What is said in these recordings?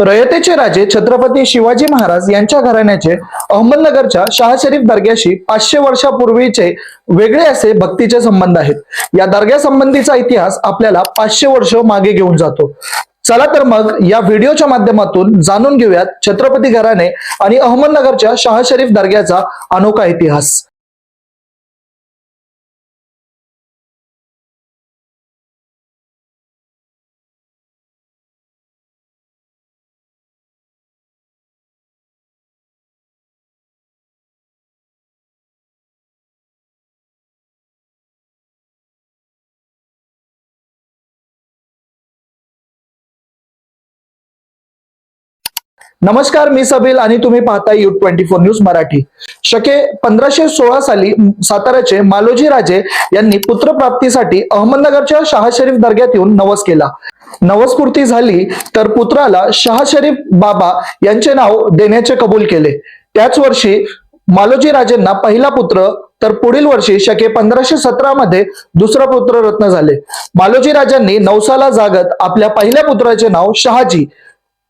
रयतेचे राजे छत्रपती शिवाजी महाराज यांच्या घराण्याचे अहमदनगरच्या शाह शरीफ दर्ग्याशी पाचशे वर्षापूर्वीचे वेगळे असे भक्तीचे संबंध आहेत. या दर्ग्या संबंधीचा इतिहास आपल्याला पाचशे वर्ष मागे घेऊन जातो. चला तर मग या व्हिडिओच्या माध्यमातून जाणून घेऊयात छत्रपती घराणे आणि अहमदनगरच्या शाह शरीफ दर्ग्याचा अनोखा इतिहास. नमस्कार मी सबील आणि तुम्ही पाहता U twenty four news Marathi. शके पंधराशे सोळा साली साताऱ्याचे मालोजी राजे यांनी पुत्रप्राप्तीसाठी अहमदनगरच्या शाह शरीफ दर्ग्यात येऊन नवस केला. नवसपूर्ती झाली तर पुत्राला शाह शरीफ बाबा यांचे नाव देण्याचे कबूल केले. त्याच वर्षी मालोजी राजेंना पहिला पुत्र तर पुढील वर्षी शके पंधराशे सतरा मध्ये दुसरा पुत्र रत्न झाले. मालोजी राजांनी नवसाला जागत आपल्या पहिल्या पुत्राचे नाव शहाजी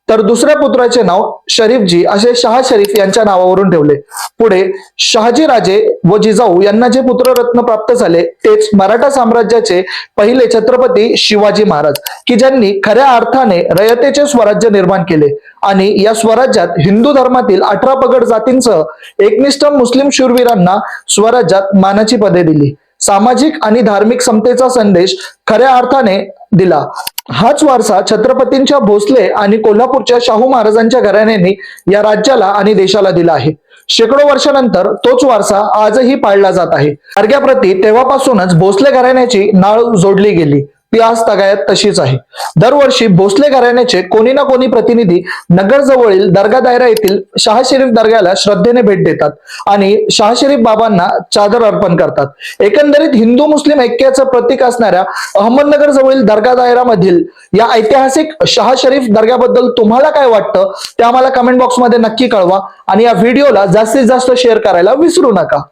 तर दुसऱ्या पुत्राचे नाव शरीफजी असे शहा शरीफ यांच्या नावावरून ठेवले. पुढे शहाजी राजे व जिजाऊ यांना जे पुत्ररत्न प्राप्त झाले तेच मराठा साम्राज्याचे पहिले छत्रपती शिवाजी महाराज की ज्यांनी खऱ्या अर्थाने रयतेचे स्वराज्य निर्माण केले. आणि या स्वराज्यात हिंदू धर्मातील अठरा पगड जातींसह एकनिष्ठ मुस्लिम शूरवीरांना स्वराज्यात मानाची पदे दिली. सामाजिक आणि धार्मिक समतेचा संदेश खऱ्या अर्थाने दिला. हाच वारसा छत्रपतींच्या भोसले आणि कोल्हापूरच्या शाहू महाराजांच्या घराण्याने या राज्याला आणि देशाला दिला आहे. शेकडो वर्षानंतर तोच वारसा आजही पाळला जात आहे. अर्घ्याप्रती तेव्हापासूनच भोसले घराण्याची नाळ जोडली गेली. ती आज तगायत तशीच आहे. दरवर्षी भोसले घराण्याचे कोणी ना कोणी प्रतिनिधी नगर जवळील दर्गा दायरा येथील शाह शरीफ दर्ग्याला श्रद्धेने भेट देतात आणि शाह शरीफ बाबांना चादर अर्पण करतात. एकंदरीत हिंदू मुस्लिम ऐक्याचं प्रतीक असणाऱ्या अहमदनगर जवळील दर्गा दायरा मधील या ऐतिहासिक शाह शरीफ दर्ग्याबद्दल तुम्हाला काय वाटतं ते आम्हाला कमेंट बॉक्समध्ये नक्की कळवा आणि या व्हिडिओला जास्तीत जास्त शेअर करायला विसरू नका.